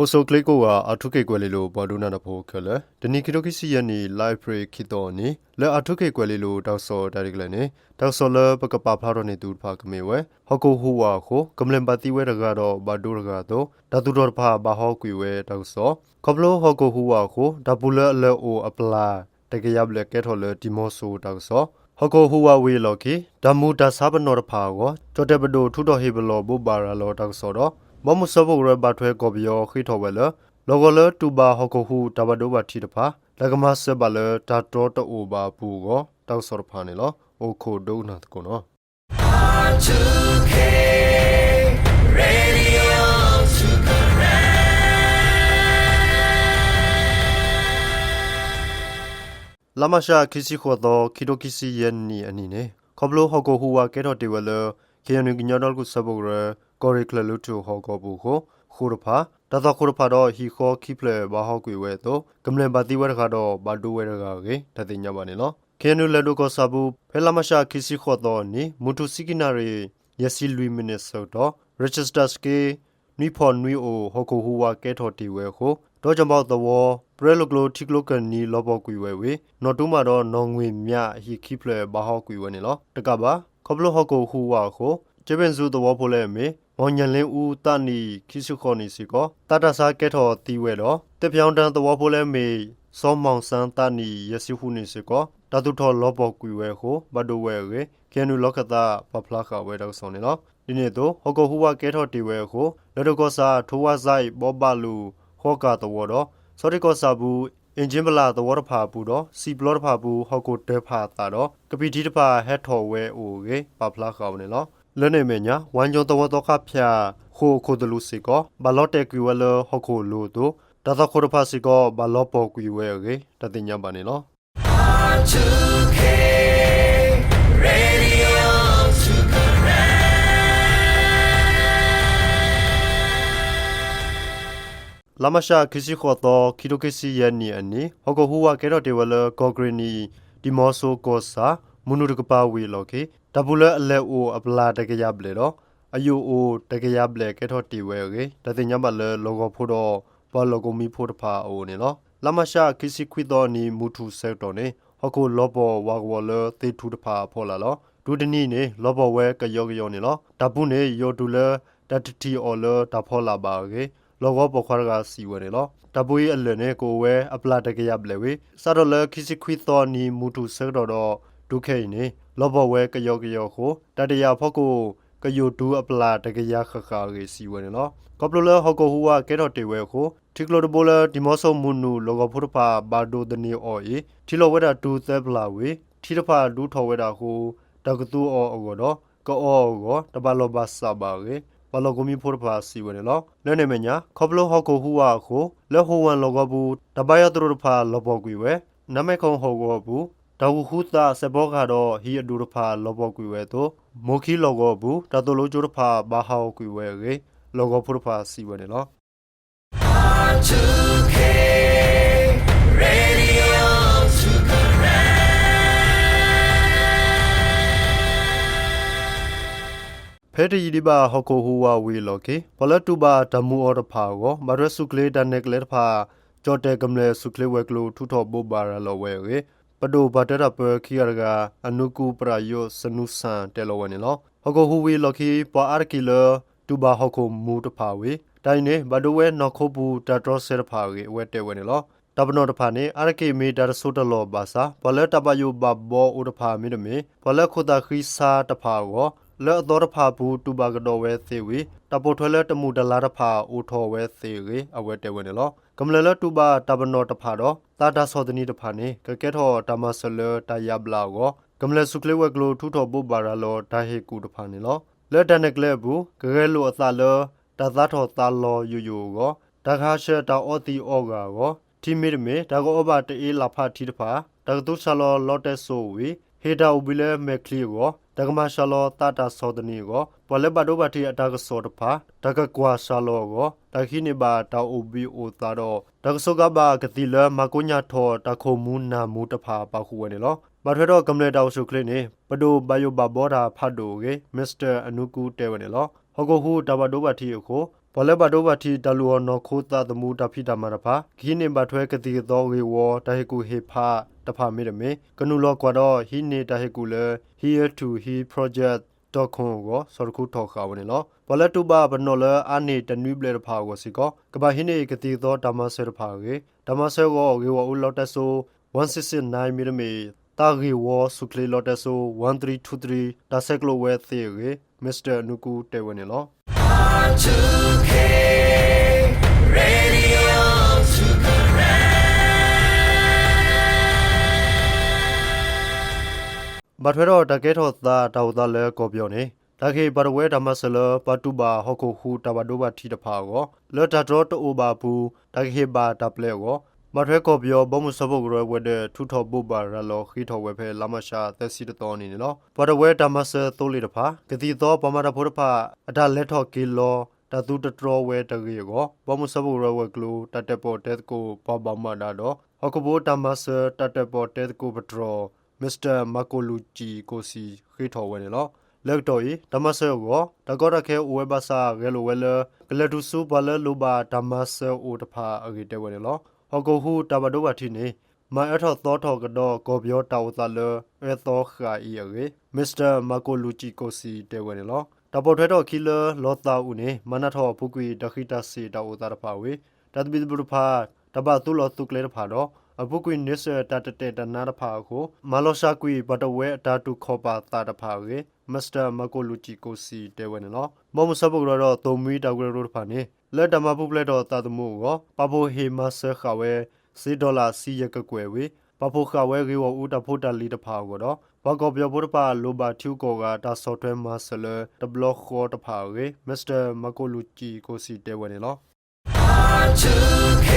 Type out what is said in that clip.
ိုဆိုကလစ်ကိုကအထုကေကွယ်လေးလိုဘော်ဒိုနာနဖိုခဲလေဒနီကီတိုကီစီယနီလိုက်ဖရီခီတိုနီလဲအထုကေကွယ်လေးလိုတောက်စော်ဒါရီကလနေတောက်စော်လပကပဖလာတော့နေတူဖာကမေဝဲဟကိုဟူဝါကိုကမလင်ပတိဝဲရကတော့ဘာဒိုရကတော့ဒါတူတော်ဖာဘာဟောကွေဝဲတောက်စော်ကပလိုဟကိုဟူဝါကိုဒါပူလအလောအပလာ တကရဘလကဲထော်လဒီမောဆိုတောက်ဆောဟကိုဟူဝါဝေလော်ကီဒမူဒါဆာဘနော်ဖာကိုကျော်တက်ဘဒိုထူတော်ဟေဘလောဘူဘာရာလောတောက်ဆောတော့မမဆဘရဘတ်ထွဲကော်ဘီယောခိထော်ဝဲလလောကလတူဘာဟကိုဟူတဘဒိုဘတီတဖာလကမဆဘလတာတော်တိုဘာပူကိုတောက်ဆောဖာနေလောအိုခိုဒိုနာတကောနော် R2K Radio လာမရှာခီစီခေါ်တော့ခီတိုကီစီယန်နီအနီနေခေါပလိုဟောကိုဟူဝါကဲတော့တေဝလခေယနုကညတော်ကုစဘောရကောရီကလလူတူဟောကိုဘူးကိုခိုရဖာတသခိုရဖာတော့ဟီခေါခိဖလေဘာဟောကွေဝဲတော့ကမလန်ပါတိဝဲတခါတော့ဘာဒူဝဲတခါကေတတိညာပါနေလောခေယနုလက်ဒုကောဆဘူးဖဲလာမရှာခီစီခေါ်တော့နီမူတုစီကီနာရီယစီလူမီနစ်ဆိုတော့ register ske နိဖော်နွီအိုဟောကိုဟူဝါကဲထော်တီဝဲကို တော့ကြောင့်ပေါ့တော့ပရဲလကလိုတီကလိုကန်နီလောဘောကွေဝဲဝေနော်တူမာတော့နော်ငွေမြဟီခိဖလေဘာဟောကွေဝဲနေလောတကပါခေါပလိုဟောကိုဟူဝါကိုကျေပင်စုတော့ဖိုလဲမေမောင်ညလင်းဦးတနီခိစုခေါနီစီကိုတတဆာကဲထော်တီဝဲတော့တပြောင်းတန်းတော့ဖိုလဲမေစောမောင်ဆန်းတနီယစီဟုနီစီကိုတတုထော်လောဘောကွေဝဲကိုဘဒိုဝဲရေကေနူလောကတာပဖလာခဝဲတော့ဆောနေလောဒီနေ့တော့ဟောကိုဟူဝါကဲထော်တီဝဲကိုလဒကောစာထိုဝါဆိုင်ဘောဘလူ ဟောကတော့တော့စောတိကောစာဘူးအင်ဂျင်ဘလာသဝရဖာဘူးတော့စီဘလော့ဖာဘူးဟောကိုတဲဖာတာတော့ကပီတီတဖာဟက်ထော်ဝဲအိုကေပပလာခေါနေလောလဲနေမညာဝမ်ဂျုံတဝတော့ခဖျာခိုခိုဒလူစီကောဘလော့တက်ကွေဝဲလဟောကိုလိုတို့တသခိုရဖာစီကောဘလော့ပေါ်ကွေဝဲကေတတိညာပါနေလော R2K လာမရှာခီစီခေါ်တော့ခီတိုကီစီယန်နီအနီဟောကဟူဝါကဲတော့တေဝလကောဂရီနီဒီမောဆိုကောစာမုနုတကပါဝီလောကေတပူလအလဲအိုအပလာတကရပလေတော့အယိုအိုတကရပလေကဲတော့တီဝဲကေတတိညမလဲလောကဖို့တော့ဘာလောကမီဖို့တဖာအိုနေလောလာမရှာခီစီခွီတော့နီမူထူဆက်တော့နေဟောကိုလောဘောဝါကဝလတေထူတဖာဖော်လာလောဒူဒနီနေလောဘောဝဲကယောကယောနေလောတပုနေယောဒူလတတတီအော်လတဖော်လာပါကေ လောကပခွာကစီဝဲလောတပွေးအလနဲ့ကိုဝဲအပလာတကရပလေဝေစတော့လခိစီခွီသောနီမူတူဆတော့တော့ဒုခဲနေလောဘဝဲကယောကယောကိုတတရဖောက်ကိုကယိုတူအပလာတကရခခရေစီဝဲနော်ကပလလဟောကိုဟူဝါကဲတော့တေဝဲကိုတီကလိုဒဘလဒီမောဆောမွနူလောကဖုရဖာဘာဒိုဒနီအော်ဤတီလောဝဲတာတူသဲပလာဝေတီတဖာဒူထော်ဝဲတာကိုတကတူအော်အော်တော့ကောအော်ကိုတဘလောဘဆာဘာရေ ဘလောကမီဖိုဖာစီဝနေလောလဲနေမညာခေါပလိုဟောကိုဟူဝါကိုလဲဟိုဝန်လောကဘူးတပယတရဖာလောဘောကွေဝဲနမဲခုံဟောကိုဘူးတဝခုသာစဘောကတော့ဟီအဒူရဖာလောဘောကွေဝဲတော့မိုခီလောကဘူးတတလိုကျိုရဖာဘာဟောကွေဝဲရေလောကဖုရဖာစီဝနေလော R2K ဖဲတီဒီဘာဟောကိုဟူဝါဝီလောကေပလတူဘာဒမူအော်တဖာကိုမရဆုကလေတန်နက်ကလေတဖာကြော်တဲကမလေဆုကလေဝဲကလိုထူထော်ဘောဘာရလောဝဲရေပဒိုဘတရပခီရကအနုကူပရာယောစနုဆန်တဲလောဝဲနေလောဟောကိုဟူဝီလောကေပွာအာကီလတူဘာဟောကိုမူတဖာဝေတိုင်းနေဘဒိုဝဲနော်ခိုဘူးတတရဆေတဖာရေဝဲတဲဝဲနေလောတပနောတဖာနေအာရကေမီဒါဆိုတလောဘာစာဘလတပယုဘဘောဥတဖာမီနမေဘလခုတာခီစာတဖာကို လဲအတော်တဖာဘူးတူဘာကတော်ဝဲသေးဝေတပိုထွဲလဲတမှုတလာတဖာအိုထော်ဝဲသေးရေအဝဲတဲဝဲနေလောကမလလတူဘာတပနောတဖာတော့တာတာစောဒနီတဖာနေကကဲထော်တမဆလတယဘလာကိုကမလဆုကလေဝဲကလိုထူထော်ပုဘာရလောဒါဟေကူတဖာနေလောလက်တနက်ကလဲဘူးကကဲလိုအသလောတသထော်သလောယူယူကိုတခါရှက်တောအောတီအောဂါကိုတီမီမေဒါကောအဘတေးလာဖာတီတဖာတကတုဆလောလော့တက်ဆိုဝီဟေတာဥဘီလဲမက်ခလီကို တတကမရှာလောတာတာစောဒနီကိုပလက်ဘဒိုဘတီအတာကစောတဖာတကကွာရှာလောကိုတခိနေပါတာအိုဘီအိုတာတော့တကစောကဘာကတိလမကုညာထောတခုံမူနာမူတဖာပါခုဝဲနေလောမထွေတော့ကမ္လေတောက်ရှုခလင်းနေပဒိုဘယိုဘဘောတာဖတ်ဒိုကေမစ္စတာအနုကူတဲဝဲနေလောဟောကိုဟူတဘဒိုဘတီကို ဘလဘဒိုဘတီတလူအောနခိုတာတမူတဖိတမရဖာခင်းနေဘထွဲကတိသောဝေဝတဟေကူဟေဖာတဖာမေရမေကနုလောကွာတော့ဟိနေတဟေကူလေ here to he project တော့ခွန်ကိုစောရခုထောက်ခါဝင်လောဘလတုဘဘနောလအာနေတနွိပလေဖာကိုစီကောကဘာဟိနေကတိသောဓမ္မဆေဖာကေဓမ္မဆေကိုဝေဝဥလောတဆို1669မီမီတာဂီဝဆုခလေလောတဆို1323ဒါဆက်ကလိုဝဲသေးကေမစ္စတာနုကူတေဝင်လော R2K Radio to connect. ဘာထွဲတော့တကဲထောသာတောက်သားလဲကောပြောနေတခေဘရဝဲဓမ္မဆလပတုဘာဟခုခုတဘဒိုဘထီတဖာကိုလော်တာတော့တိုဘာဘူးတခေဘာတပလဲကို မထွဲကောပြောဘုံမစဘုတ်ရဝဲတဲ့ထူထောဘူဘာရလောခီထောဝဲဖဲလာမရှာသက်စီတော်နေနော်ဘရဝဲဓမ္မဆသိုးလေတဖာဂတိသောပမာတဖို့တဖာအဒါလက်ထော့ကီလောတသူတတော်ဝဲတကေကိုဘမစဘူရဝဲကလူတတက်ပေါ်တက်ကိုပပမနာတော့ဟကဘိုတမဆတတက်ပေါ်တက်ကိုပထရမစ္စတာမကိုလူဂျီကိုစီခေထော်ဝဲနော်လက်တော်ဤဓမ္မဆဲကိုတကောတခဲဝဲဘာစာဂဲလိုဝဲလကလတုစုဘလလူဘာဓမ္မဆဲအိုတဖာအဂေတဲဝဲနော် ဟကဟုတဘဒိုဘတိနေမအထောသောထောကတော့ကိုပြောတောက်သလအဲသောခါဤအဂေမစ္စတာမကိုလူဂျီကိုစီတဲဝဲနော်တပေါ်ထွဲတော့ခီလလောတာဦးနေမနထောဖုကွေဒခိတစီတောတာတဖာဝေတတ်ဘိဒဘရဖာတဘသူလောတုကလေတဖာတော့အပုကွေနစ်တတတေတနာတဖာကိုမလောရှာကွေဘတဝဲအတာတုခောပါတာတဖာဝေမစ္စတာမကိုလူချီကိုစီတဲဝဲနော်မမစပုတ်တော့သုံမီတောက်ရရိုတဖာနေ လက်တမပုပလက်တော့တာတမှုကိုပပိုဟေမဆခဝဲစီဒေါ်လာစီရကကွယ်ဝေပပိုခဝဲကေဝဦးတဖို့တလီတဖာကိုတော့ဘကောပြောဖို့တပါလိုဘာထူကိုကတာဆော့ဖ်ဝဲမဆလတဘလော့ခေါ်တဖာကေမစ္စတာမကိုလူချီကိုစီတဲဝဲနေနော် R2K